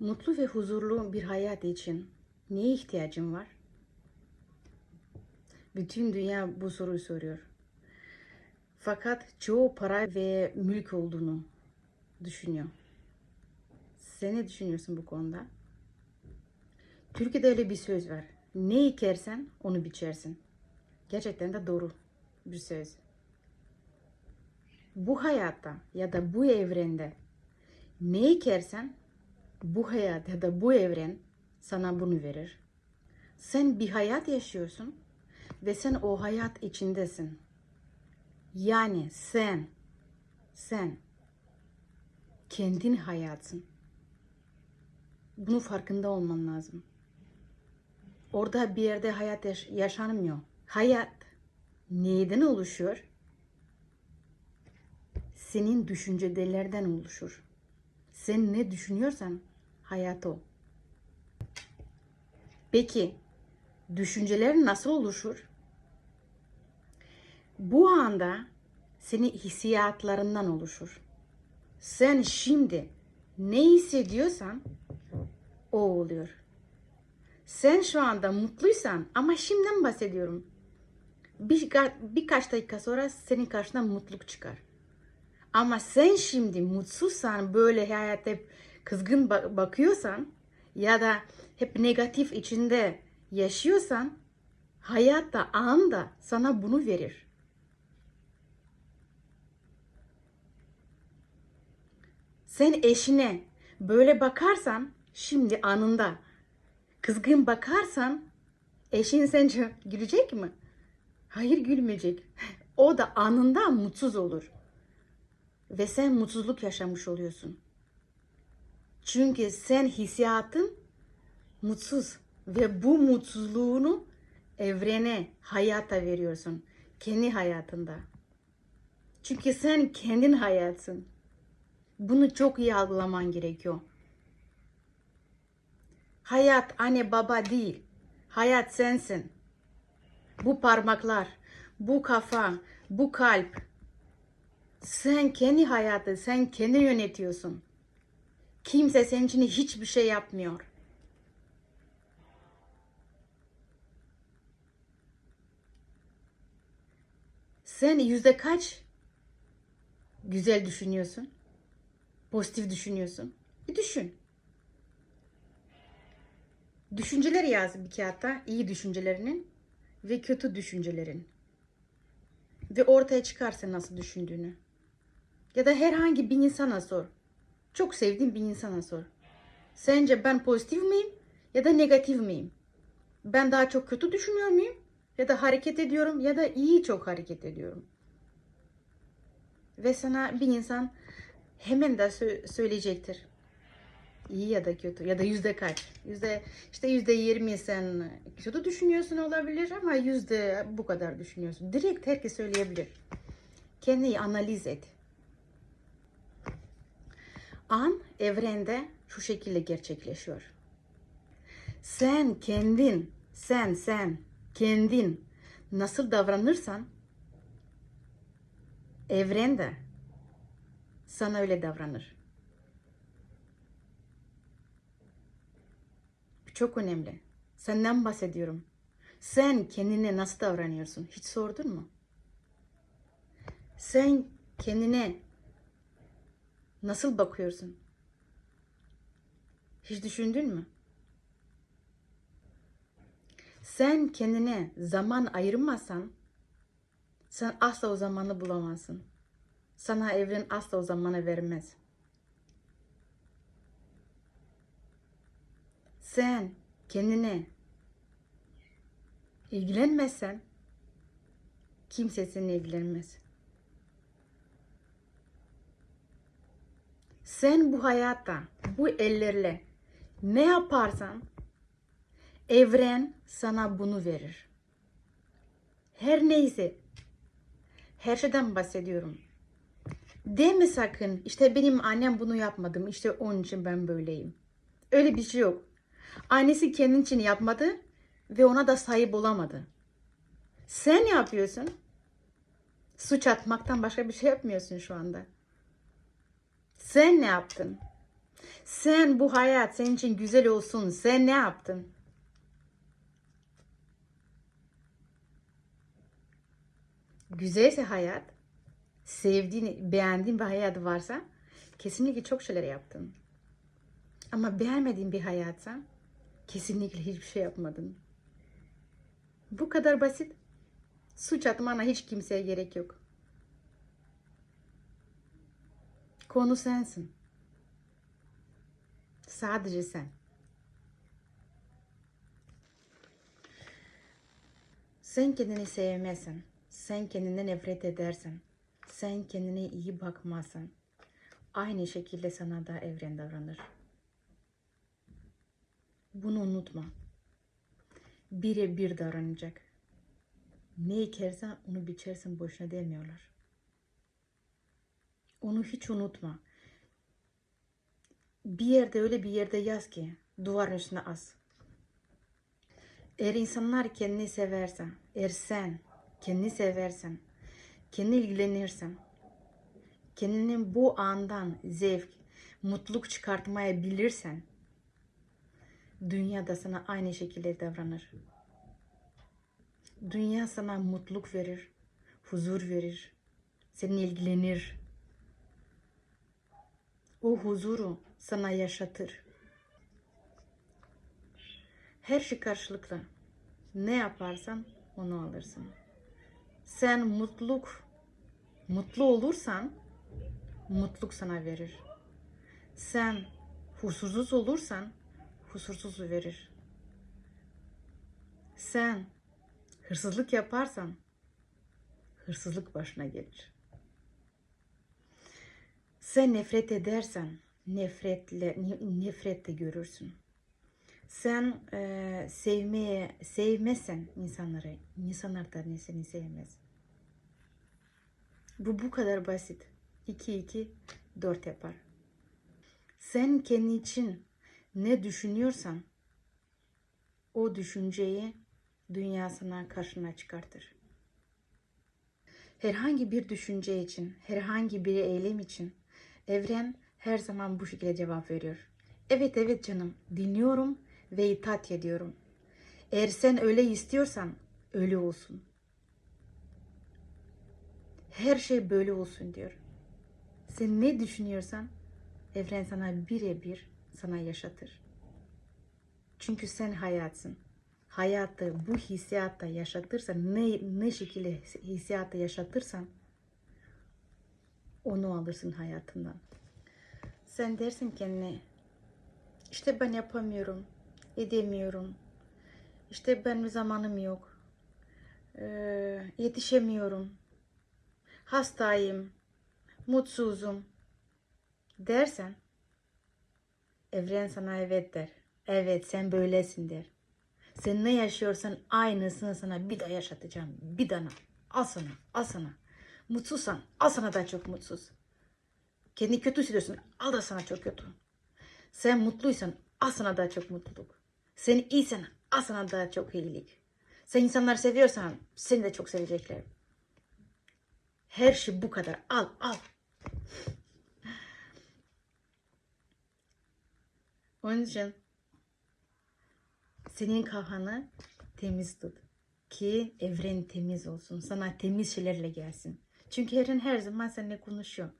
Mutlu ve huzurlu bir hayat için neye ihtiyacın var? Bütün dünya bu soruyu soruyor. Fakat çoğu para ve mülk olduğunu düşünüyor. Sen ne düşünüyorsun bu konuda? Türkiye'de öyle bir söz var. Ne ekersen onu biçersin. Gerçekten de doğru bir söz. Bu hayatta ya da bu evrende ne ekersen bu hayat ya da bu evren sana bunu verir. Sen bir hayat yaşıyorsun ve sen o hayat içindesin. Yani sen, sen kendin hayatın. Bunun farkında olman lazım. Orada bir yerde hayat yaş- yaşanmıyor. Hayat neyden oluşuyor? Senin düşüncelerden oluşur. Sen ne düşünüyorsan hayat o. Peki düşünceler nasıl oluşur? Bu anda senin hissiyatlarından oluşur. Sen şimdi ne hissediyorsan o oluyor. Sen şu anda mutluysan ama şimdiden bahsediyorum. Bir, birkaç dakika sonra senin karşına mutluluk çıkar. Ama sen şimdi mutsuzsan böyle hayata hep kızgın ba- bakıyorsan ya da hep negatif içinde yaşıyorsan hayatta anda sana bunu verir. Sen eşine böyle bakarsan şimdi anında kızgın bakarsan eşin sence gülecek mi? Hayır gülmeyecek. O da anında mutsuz olur. Ve sen mutsuzluk yaşamış oluyorsun. Çünkü sen hissiyatın mutsuz ve bu mutsuzluğunu evrene, hayata veriyorsun. Kendi hayatında. Çünkü sen kendin hayatsın. Bunu çok iyi algılaman gerekiyor. Hayat anne baba değil. Hayat sensin. Bu parmaklar, bu kafa, bu kalp. Sen kendi hayatı, sen kendi yönetiyorsun. Kimse senin için hiçbir şey yapmıyor. Sen yüzde kaç güzel düşünüyorsun? Pozitif düşünüyorsun? Bir düşün. Düşünceler yaz bir kağıtta. iyi düşüncelerinin ve kötü düşüncelerin. Ve ortaya çıkarsa nasıl düşündüğünü. Ya da herhangi bir insana sor. Çok sevdiğin bir insana sor. Sence ben pozitif miyim ya da negatif miyim? Ben daha çok kötü düşünüyor muyum? Ya da hareket ediyorum ya da iyi çok hareket ediyorum. Ve sana bir insan hemen de sö- söyleyecektir. İyi ya da kötü ya da yüzde kaç? Yüzde işte yüzde yirmi sen kötü düşünüyorsun olabilir ama yüzde bu kadar düşünüyorsun. Direkt herkes söyleyebilir. Kendini analiz et. An evrende şu şekilde gerçekleşiyor. Sen kendin, sen sen kendin nasıl davranırsan evren de sana öyle davranır. Çok önemli. Senden bahsediyorum. Sen kendine nasıl davranıyorsun? Hiç sordun mu? Sen kendine nasıl bakıyorsun? Hiç düşündün mü? Sen kendine zaman ayırmazsan sen asla o zamanı bulamazsın. Sana evren asla o zamanı vermez. Sen kendine ilgilenmezsen kimse seninle ilgilenmez. Sen bu hayatta bu ellerle ne yaparsan evren sana bunu verir. Her neyse her şeyden bahsediyorum. Deme sakın işte benim annem bunu yapmadım işte onun için ben böyleyim. Öyle bir şey yok. Annesi kendin için yapmadı ve ona da sahip olamadı. Sen yapıyorsun. Suç atmaktan başka bir şey yapmıyorsun şu anda. Sen ne yaptın? Sen bu hayat senin için güzel olsun. Sen ne yaptın? Güzelse hayat, sevdiğin, beğendiğin bir hayat varsa kesinlikle çok şeyler yaptın. Ama beğenmediğin bir hayatsa kesinlikle hiçbir şey yapmadın. Bu kadar basit. Suç atmana hiç kimseye gerek yok. Konu sensin. Sadece sen. Sen kendini sevmezsen, sen kendine nefret edersen, sen kendine iyi bakmazsan, aynı şekilde sana da evren davranır. Bunu unutma. Bire bir davranacak. Ne ekersen onu biçersin boşuna demiyorlar. Onu hiç unutma. Bir yerde öyle bir yerde yaz ki duvarın üstüne as. Eğer insanlar kendini severse, eğer sen kendini seversen, kendini ilgilenirsen, kendinin bu andan zevk, mutluluk çıkartmaya bilirsen, dünya da sana aynı şekilde davranır. Dünya sana mutluluk verir, huzur verir, seninle ilgilenir. O huzuru sana yaşatır. Her şey karşılıklı. Ne yaparsan onu alırsın. Sen mutluluk, mutlu olursan mutluluk sana verir. Sen huzursuz olursan huzursuz verir. Sen hırsızlık yaparsan hırsızlık başına gelir. Sen nefret edersen nefretle nefret görürsün. Sen e, sevmeye sevmezsen insanları, insanlar da seni sevmez. Bu bu kadar basit. 2 2 4 yapar. Sen kendi için ne düşünüyorsan o düşünceyi dünya sana karşına çıkartır. Herhangi bir düşünce için, herhangi bir eylem için evren her zaman bu şekilde cevap veriyor. Evet evet canım dinliyorum ve itaat ediyorum. Eğer sen öyle istiyorsan öyle olsun. Her şey böyle olsun diyor. Sen ne düşünüyorsan evren sana birebir sana yaşatır. Çünkü sen hayatsın. Hayatı bu hissiyatta yaşatırsan ne, ne şekilde hissiyatta yaşatırsan onu alırsın hayatından. Sen dersin kendine işte ben yapamıyorum, edemiyorum. İşte benim zamanım yok. Ee, yetişemiyorum. Hastayım. Mutsuzum. Dersen evren sana evet der. Evet sen böylesin der. Sen ne yaşıyorsan aynısını sana bir daha yaşatacağım. Bir daha. Al sana. Al sana. Mutsuzsan al sana daha çok mutsuz. Kendi kötü hissediyorsun. Al da sana çok kötü. Sen mutluysan al sana daha çok mutluluk. Sen iyisen al sana daha çok iyilik. Sen insanları seviyorsan seni de çok sevecekler. Her şey bu kadar. Al al. Onun için senin kafanı temiz tut. Ki evren temiz olsun. Sana temiz şeylerle gelsin. Çünkü evren her zaman seninle konuşuyor.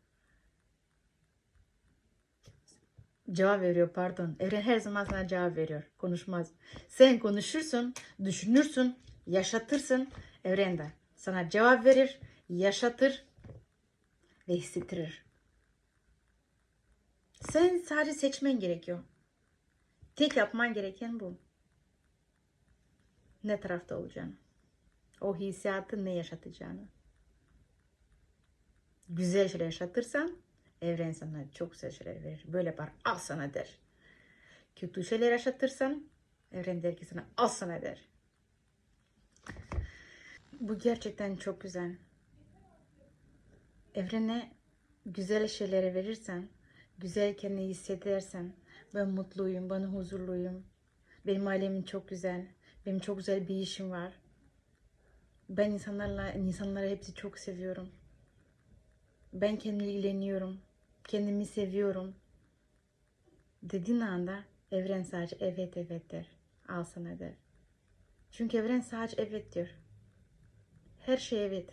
Cevap veriyor pardon. Evren her zaman sana cevap veriyor. Konuşmaz. Sen konuşursun, düşünürsün, yaşatırsın. Evren de sana cevap verir, yaşatır ve hissettirir. Sen sadece seçmen gerekiyor. Tek yapman gereken bu. Ne tarafta olacağını. O hissiyatı ne yaşatacağını. Güzel şeyler yaşatırsan evren sana çok güzel şeyler verir. Böyle yapar al sana der. Kötü şeyler yaşatırsan evren der ki sana al sana der. Bu gerçekten çok güzel. Evrene güzel şeyleri verirsen, güzel kendini hissedersen, ben mutluyum, ben huzurluyum, benim ailemin çok güzel, benim çok güzel bir işim var. Ben insanlarla, insanları hepsi çok seviyorum. Ben kendimle ilgileniyorum. Kendimi seviyorum. dediğin anda evren sadece evet evet der. Al sana der. Çünkü evren sadece evet diyor. Her şey evet.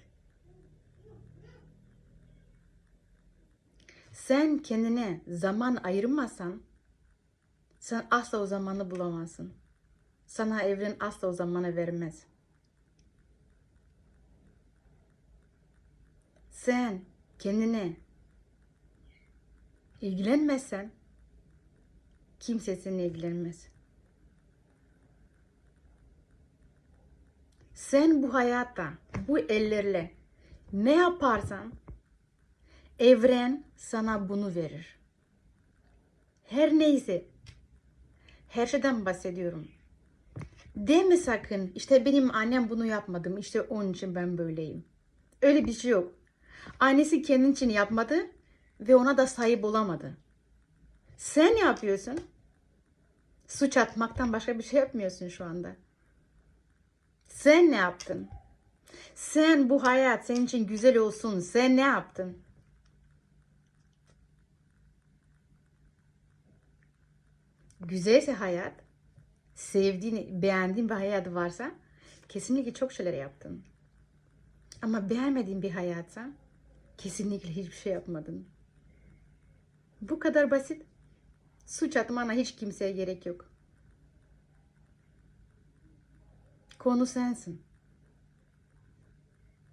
Sen kendine zaman ayırmazsan sen asla o zamanı bulamazsın. Sana evren asla o zamanı vermez. Sen kendine ilgilenmezsen kimse seninle ilgilenmez. Sen bu hayatta bu ellerle ne yaparsan evren sana bunu verir. Her neyse her şeyden bahsediyorum. Deme sakın işte benim annem bunu yapmadım işte onun için ben böyleyim. Öyle bir şey yok. Annesi kendin için yapmadı ve ona da sahip olamadı. Sen yapıyorsun. Suç atmaktan başka bir şey yapmıyorsun şu anda. Sen ne yaptın? Sen bu hayat senin için güzel olsun. Sen ne yaptın? Güzelse hayat, sevdiğin, beğendiğin bir hayat varsa kesinlikle çok şeyler yaptın. Ama beğenmediğin bir hayatsa kesinlikle hiçbir şey yapmadın. Bu kadar basit. Suç atmana hiç kimseye gerek yok. Konu sensin.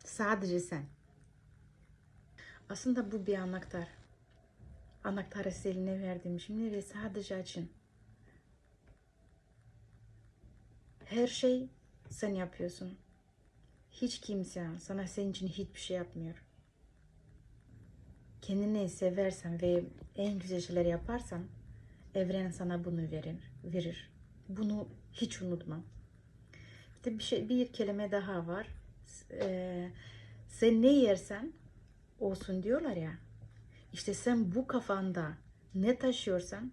Sadece sen. Aslında bu bir anahtar. Anahtarı eline verdim şimdi ve sadece açın. Her şey sen yapıyorsun. Hiç kimse sana senin için hiçbir şey yapmıyor. Kendini seversen ve en güzel şeyler yaparsan evren sana bunu verir. verir. Bunu hiç unutma. İşte bir şey bir kelime daha var. Ee, sen ne yersen olsun diyorlar ya. İşte sen bu kafanda ne taşıyorsan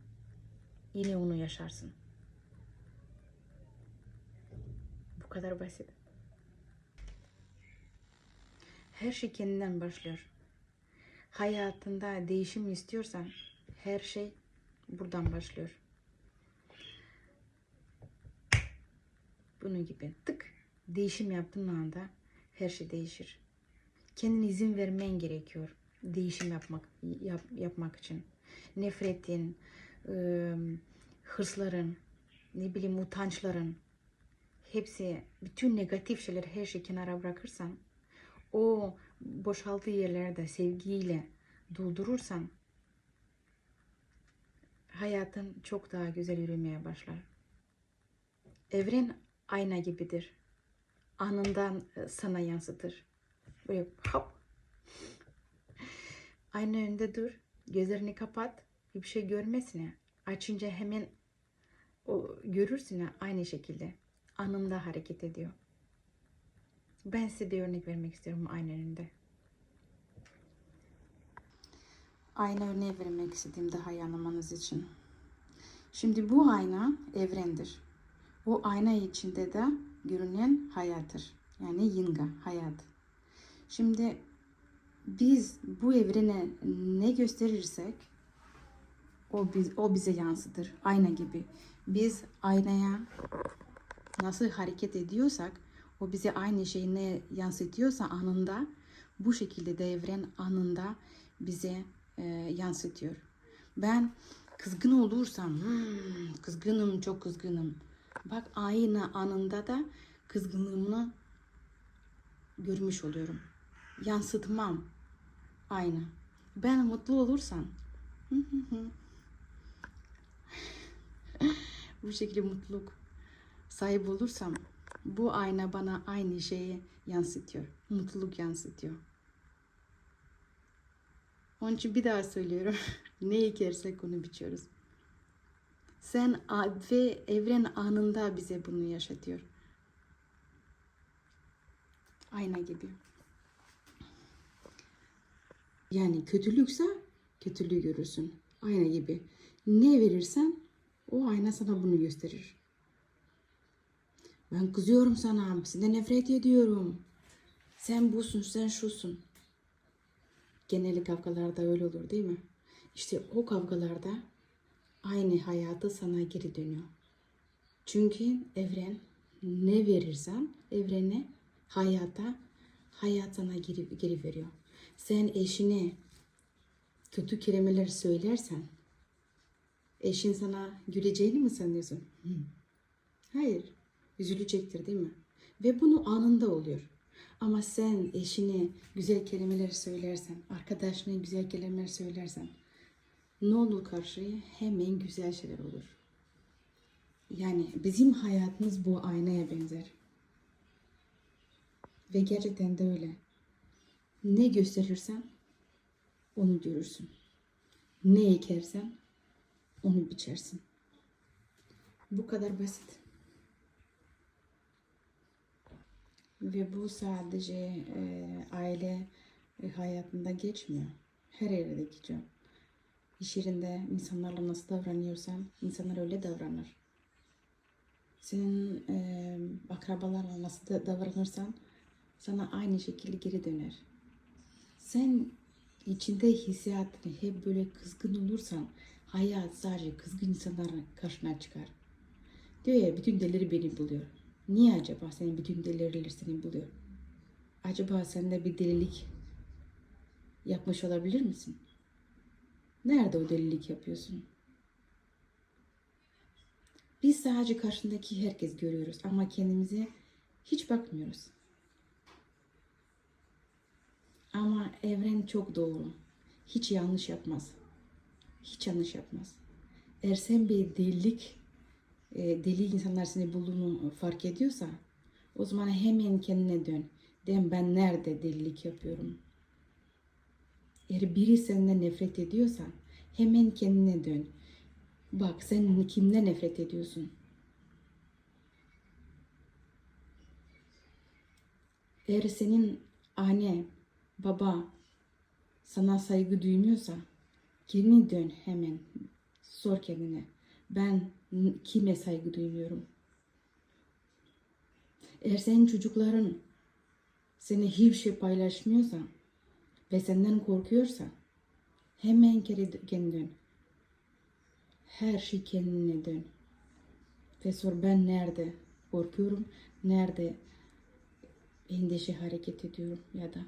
yine onu yaşarsın. Bu kadar basit. Her şey kendinden başlıyor. Hayatında değişim istiyorsan her şey buradan başlıyor. Bunun gibi tık değişim yaptığın anda her şey değişir. Kendine izin vermen gerekiyor değişim yapmak yap, yapmak için. Nefretin, ıı, hırsların, ne bileyim utançların hepsi bütün negatif şeyler her şeyi kenara bırakırsan o boşaltığı yerlerde sevgiyle doldurursan hayatın çok daha güzel yürümeye başlar. Evren ayna gibidir. Anından sana yansıtır. Böyle hop. Ayna önünde dur. Gözlerini kapat. Bir şey görmesine. Açınca hemen o görürsün aynı şekilde. Anında hareket ediyor. Ben size bir örnek vermek istiyorum ayna önünde. Ayna örneği vermek istediğim daha iyi anlamanız için. Şimdi bu ayna evrendir. Bu ayna içinde de görünen hayattır. Yani yinga, hayat. Şimdi biz bu evrene ne gösterirsek o, biz, o bize yansıtır. Ayna gibi. Biz aynaya nasıl hareket ediyorsak o bize aynı şeyi ne yansıtıyorsa anında bu şekilde de evren anında bize e, yansıtıyor. Ben kızgın olursam hmm, kızgınım çok kızgınım. Bak aynı anında da kızgınlığımı görmüş oluyorum. Yansıtmam aynı. Ben mutlu olursam bu şekilde mutluluk sahip olursam bu ayna bana aynı şeyi yansıtıyor. Mutluluk yansıtıyor. Onun için bir daha söylüyorum. ne ekersek onu biçiyoruz. Sen ve evren anında bize bunu yaşatıyor. Ayna gibi. Yani kötülükse kötülüğü görürsün. Ayna gibi. Ne verirsen o ayna sana bunu gösterir. Ben kızıyorum sana. Senden nefret ediyorum. Sen busun, sen şusun. Geneli kavgalarda öyle olur değil mi? İşte o kavgalarda aynı hayatı sana geri dönüyor. Çünkü evren ne verirsen evrene, hayata, hayat sana geri, geri veriyor. Sen eşine kötü kelimeler söylersen eşin sana güleceğini mi sanıyorsun? Hayır. Üzülecektir değil mi? Ve bunu anında oluyor. Ama sen eşine güzel kelimeler söylersen, arkadaşına güzel kelimeler söylersen ne olur karşıya? Hemen güzel şeyler olur. Yani bizim hayatımız bu aynaya benzer. Ve gerçekten de öyle. Ne gösterirsen onu görürsün. Ne ekersen onu biçersin. Bu kadar basit. Ve bu sadece e, aile e, hayatında geçmiyor. Her yerde geçiyor. İş yerinde insanlarla nasıl davranıyorsan insanlar öyle davranır. Senin e, akrabalarla nasıl da davranırsan sana aynı şekilde geri döner. Sen içinde hissiyatını hep böyle kızgın olursan hayat sadece kızgın insanların karşına çıkar. Diyor ya bütün delileri beni buluyor. Niye acaba senin bütün deliler seni buluyor? Acaba sen de bir delilik yapmış olabilir misin? Nerede o delilik yapıyorsun? Biz sadece karşındaki herkes görüyoruz ama kendimize hiç bakmıyoruz. Ama evren çok doğru. Hiç yanlış yapmaz. Hiç yanlış yapmaz. Eğer sen bir delilik, deli insanlar seni bulduğunu fark ediyorsa o zaman hemen kendine dön. Dem ben nerede delilik yapıyorum? Eğer biri senden nefret ediyorsa hemen kendine dön. Bak sen kimden nefret ediyorsun? Eğer senin anne, baba sana saygı duymuyorsa kendine dön hemen. Sor kendine. Ben kime saygı duymuyorum? Eğer senin çocukların seni hiçbir şey paylaşmıyorsa ve senden korkuyorsa hemen geri kendine dön. Her şey kendine dön. Ve sor ben nerede korkuyorum, nerede endişe hareket ediyorum ya da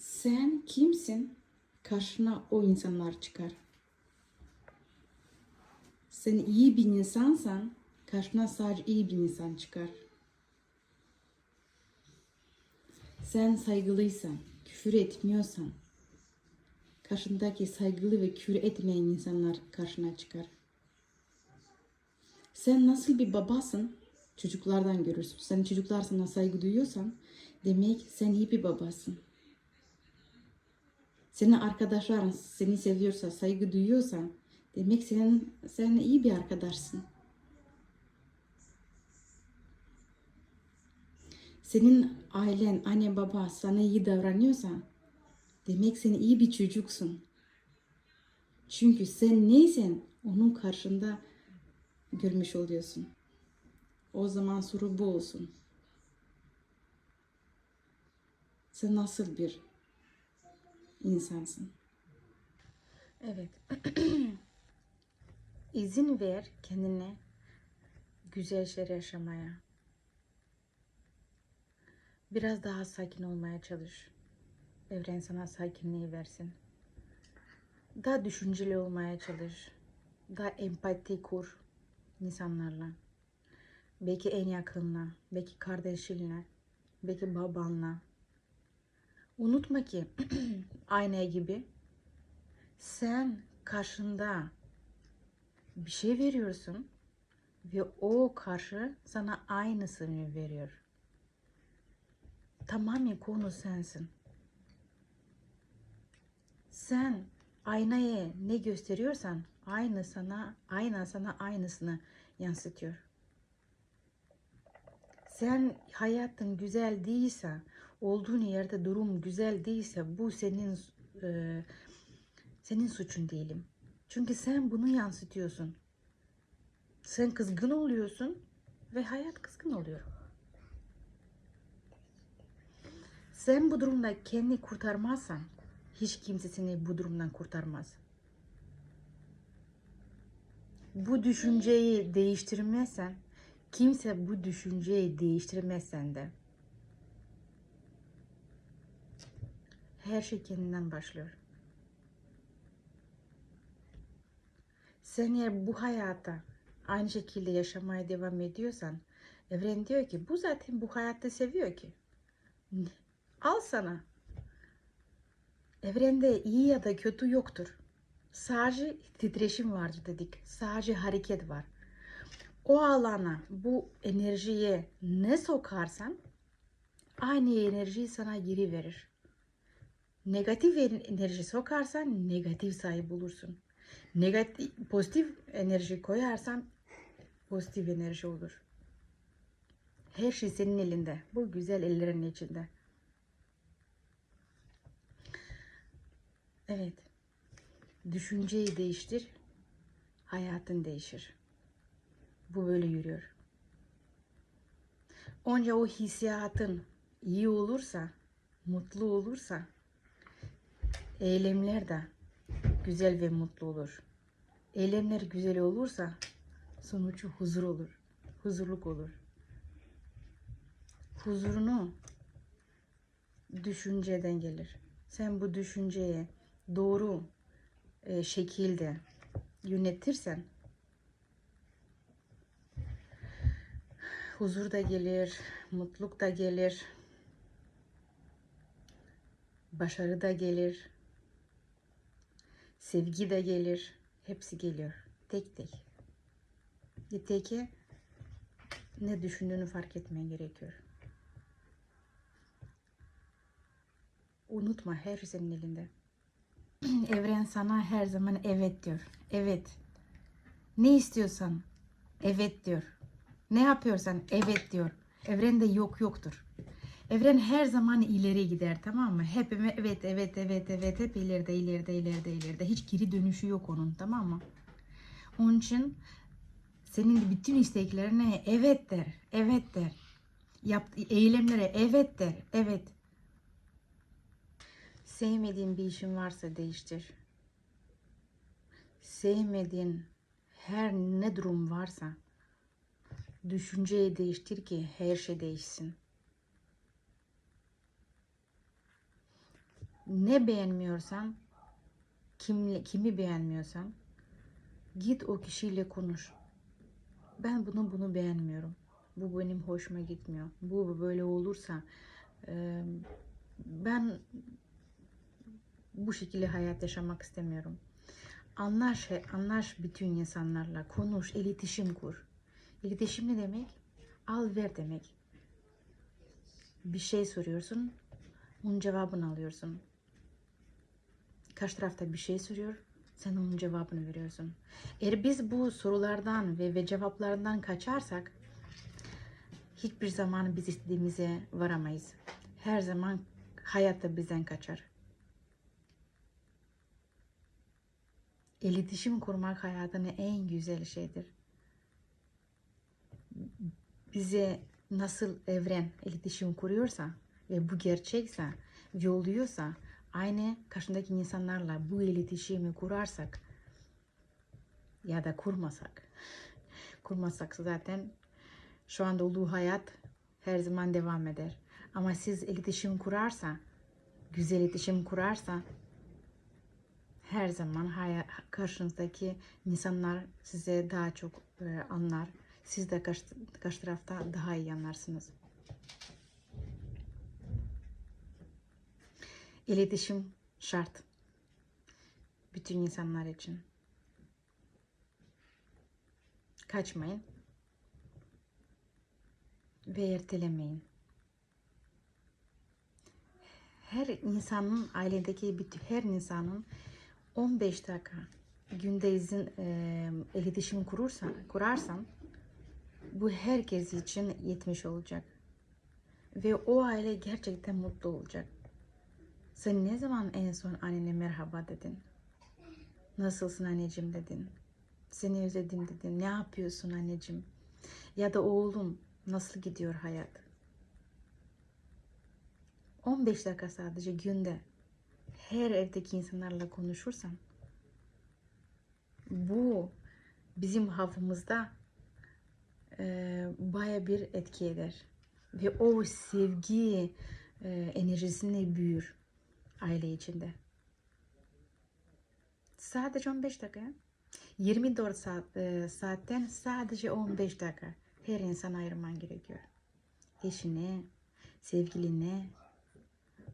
sen kimsin? Karşına o insanlar çıkar. Sen iyi bir insansan karşına sadece iyi bir insan çıkar. Sen saygılıysan, küfür etmiyorsan, karşındaki saygılı ve küfür etmeyen insanlar karşına çıkar. Sen nasıl bir babasın? Çocuklardan görürsün. Sen çocuklar sana saygı duyuyorsan demek sen iyi bir babasın. Senin arkadaşların seni seviyorsa, saygı duyuyorsa demek sen, sen iyi bir arkadaşsın. Senin ailen, anne baba sana iyi davranıyorsa demek sen iyi bir çocuksun. Çünkü sen neysen onun karşında görmüş oluyorsun. O zaman soru bu olsun. Sen nasıl bir insansın? Evet. İzin ver kendine güzel şeyler yaşamaya. Biraz daha sakin olmaya çalış. Evren sana sakinliği versin. Daha düşünceli olmaya çalış. Daha empati kur insanlarla. Belki en yakınla, belki kardeşinle, belki babanla. Unutma ki aynaya gibi sen karşında bir şey veriyorsun ve o karşı sana aynısını veriyor. Tamamen konu sensin. Sen aynaya ne gösteriyorsan aynı sana ayna sana aynısını yansıtıyor. Sen hayatın güzel değilse, olduğun yerde durum güzel değilse bu senin e, senin suçun değilim. Çünkü sen bunu yansıtıyorsun. Sen kızgın oluyorsun ve hayat kızgın oluyor. Sen bu durumda kendini kurtarmazsan hiç kimse seni bu durumdan kurtarmaz. Bu düşünceyi değiştirmezsen kimse bu düşünceyi değiştirmezsen de her şey kendinden başlıyor. Sen eğer bu hayata aynı şekilde yaşamaya devam ediyorsan evren diyor ki bu zaten bu hayatta seviyor ki. Al sana. Evrende iyi ya da kötü yoktur. Sadece titreşim vardır dedik. Sadece hareket var. O alana, bu enerjiye ne sokarsan aynı enerjiyi sana geri verir. Negatif enerji sokarsan negatif sahip olursun. Negatif, pozitif enerji koyarsan pozitif enerji olur. Her şey senin elinde. Bu güzel ellerin içinde. Evet. Düşünceyi değiştir. Hayatın değişir. Bu böyle yürüyor. Onca o hissiyatın iyi olursa, mutlu olursa eylemler de güzel ve mutlu olur. Eylemler güzel olursa sonucu huzur olur. Huzurluk olur. Huzurunu düşünceden gelir. Sen bu düşünceye doğru e, şekilde yönetirsen huzur da gelir, mutluluk da gelir, başarı da gelir, sevgi de gelir, hepsi geliyor tek tek. Yeter ki ne düşündüğünü fark etmen gerekiyor. Unutma her senin elinde. Evren sana her zaman evet diyor. Evet. Ne istiyorsan evet diyor. Ne yapıyorsan evet diyor. Evrende yok yoktur. Evren her zaman ileri gider tamam mı? Hep evet evet evet evet hep ileride ileride ileride ileride. Hiç geri dönüşü yok onun tamam mı? Onun için senin bütün isteklerine evet der. Evet der. Yaptığı eylemlere evet der. Evet. Sevmediğin bir işin varsa değiştir. Sevmediğin her ne durum varsa düşünceyi değiştir ki her şey değişsin. Ne beğenmiyorsan, kimle, kimi beğenmiyorsan git o kişiyle konuş. Ben bunu bunu beğenmiyorum. Bu benim hoşuma gitmiyor. Bu böyle olursa ben bu şekilde hayat yaşamak istemiyorum. Anlaş, anlaş bütün insanlarla, konuş, iletişim kur. İletişim ne demek? Al ver demek. Bir şey soruyorsun, onun cevabını alıyorsun. Karşı tarafta bir şey soruyor, sen onun cevabını veriyorsun. Eğer biz bu sorulardan ve, ve cevaplardan kaçarsak hiçbir zaman biz istediğimize varamayız. Her zaman hayatta bizden kaçar. İletişim kurmak hayatın en güzel şeydir. Bize nasıl evren iletişim kuruyorsa ve bu gerçekse ve aynı karşındaki insanlarla bu iletişimi kurarsak ya da kurmasak kurmasak zaten şu anda olduğu hayat her zaman devam eder. Ama siz iletişim kurarsa güzel iletişim kurarsa her zaman hayat, karşınızdaki insanlar size daha çok e, anlar. Siz de karşı, karşı tarafta daha iyi anlarsınız. İletişim şart. Bütün insanlar için. Kaçmayın. Ve ertelemeyin. Her insanın, ailedeki bütün her insanın 15 dakika günde izin e, iletişim kurursan, kurarsan bu herkes için yetmiş olacak. Ve o aile gerçekten mutlu olacak. Sen ne zaman en son annene merhaba dedin? Nasılsın anneciğim dedin? Seni özledim dedin. Ne yapıyorsun anneciğim? Ya da oğlum nasıl gidiyor hayat? 15 dakika sadece günde her evdeki insanlarla konuşursan bu bizim hafımızda e, baya bir etki eder. Ve o sevgi e, enerjisini büyür aile içinde. Sadece 15 dakika. 24 saat, e, saatten sadece 15 dakika her insan ayırman gerekiyor. Eşine, sevgiline,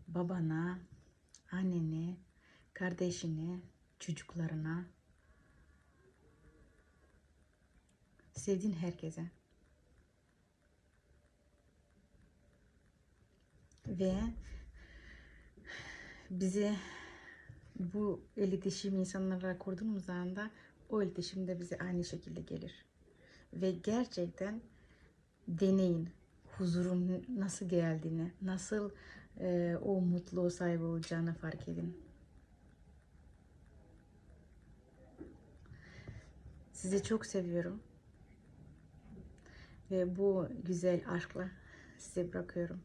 babana, annene, kardeşine, çocuklarına, sevdiğin herkese. Ve bizi bu iletişim insanlarla kurduğumuz anda o iletişim de bize aynı şekilde gelir. Ve gerçekten deneyin huzurun nasıl geldiğini, nasıl e, o mutluluğu sahibi olacağını fark edin. Sizi çok seviyorum. Ve bu güzel aşkla size bırakıyorum.